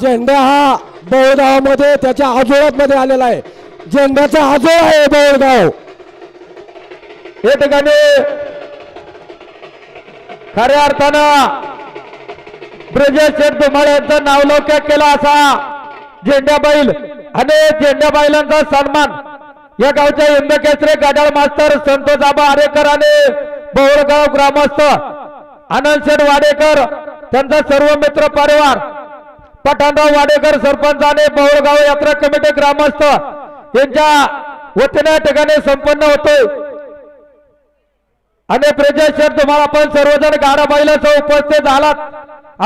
झेंडा हा बळगावामध्ये त्याच्या आजोळात मध्ये आलेला आहे. झेंड्याचा आजोळ आहे बळगाव या ठिकाणी खऱ्या अर्थानं ब्रजेश शेठ धुमाळ यांचा नावलौक्य केला असा झेंड्या बैल. आणि झेंड्या बैलांचा सन्मान या गावच्या इंदकेसरे गाडाळ मास्तर संतोष आबा आरेकर आणि बहुळगाव ग्रामस्थ आनंद शेठ वाडेकर त्यांचा सर्व मित्र परिवार पठाणराव वाडेकर सरपंच आणि बहुळगाव यात्रा कमिटी ग्रामस्थ यांच्या वतीने ठिकाणी संपन्न होतोय आणि प्रजेश्वर तुम्हाला आपण सर्वजण गाडा बैलासह उपस्थित झालात.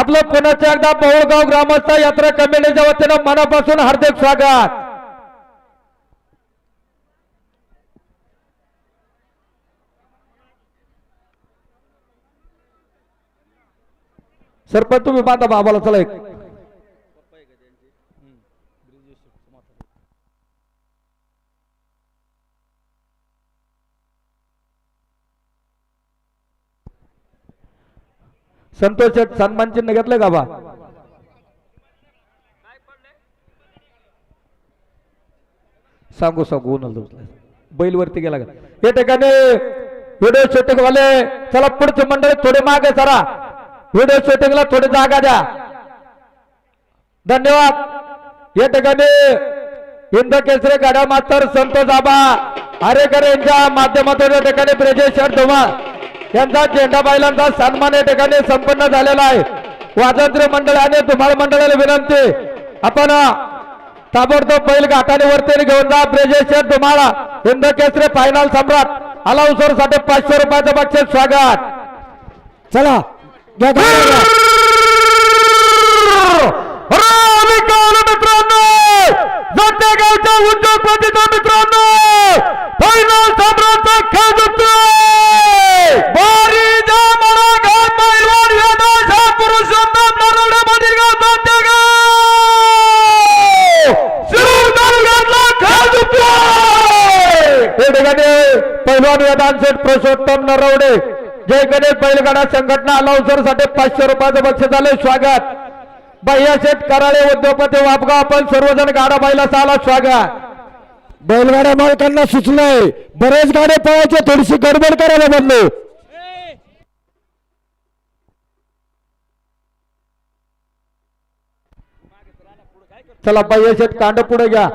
आपलं पुण्याच्या एकदा बहुळगाव ग्रामस्थ यात्रा कमिटीच्या वतीनं मनापासून हार्दिक स्वागत. सरपंच तुम्ही पाहता बाबाला चला एक. संतोष शेठ सन्मान चिन्ह घेतलंय का बा? सांगू सांगू ऊन बैल वरती गेला का? या ठिकाणी व्हिडिओ शूटिंग वाले चला पुढचे मंडळी थोडे मागे सरा व्हिडिओ शूटिंगला थोडी जागा द्या. धन्यवाद. या ठिकाणी हिंद केसरे गाड्या मास्तर संतोष आबा आरेकर यांच्या माध्यमातून या ठिकाणी ब्रिजेश धुमा यांचा झेंडा बैलांचा सन्मान या ठिकाणी संपन्न झालेला आहे. वाजंत्री मंडळ आणि धुमाळ मंडळाला विनंती आपण ताबडतोब बैल घाटाने वरती घेऊन जा. ब्रिजेश शेठ धुमाळा हिंद केसरे फायनल सम्राट अलाउसरसाठी पाचशे रुपयाचं बक्षीस स्वागत. चला घ्या गाड्या घ्या. मित्रांनो जात्या उद्योगपतीचा मित्रांनो फायनल खेळ घाट पैलवान पुरुषोत्तम नरवडे मधील गाव जात्या खेळ ठिकाणी पैलवान पुरुषोत्तम नरवडे. जय गणेश बैलगाडा संघटना अलाउसरसाठी पाचशे रुपयाचं बक्षीस झाले स्वागत. शेठ कराळे उद्योगपती वापगाव आपण सर्वजण गाडा बैला साला स्वागत. बैलगाड्या मालकांना सुचलंय. बरेच गाड्या पळायचे थोडीशी गडबड करायला बदलू चला शेठ कांड पुढे घ्या.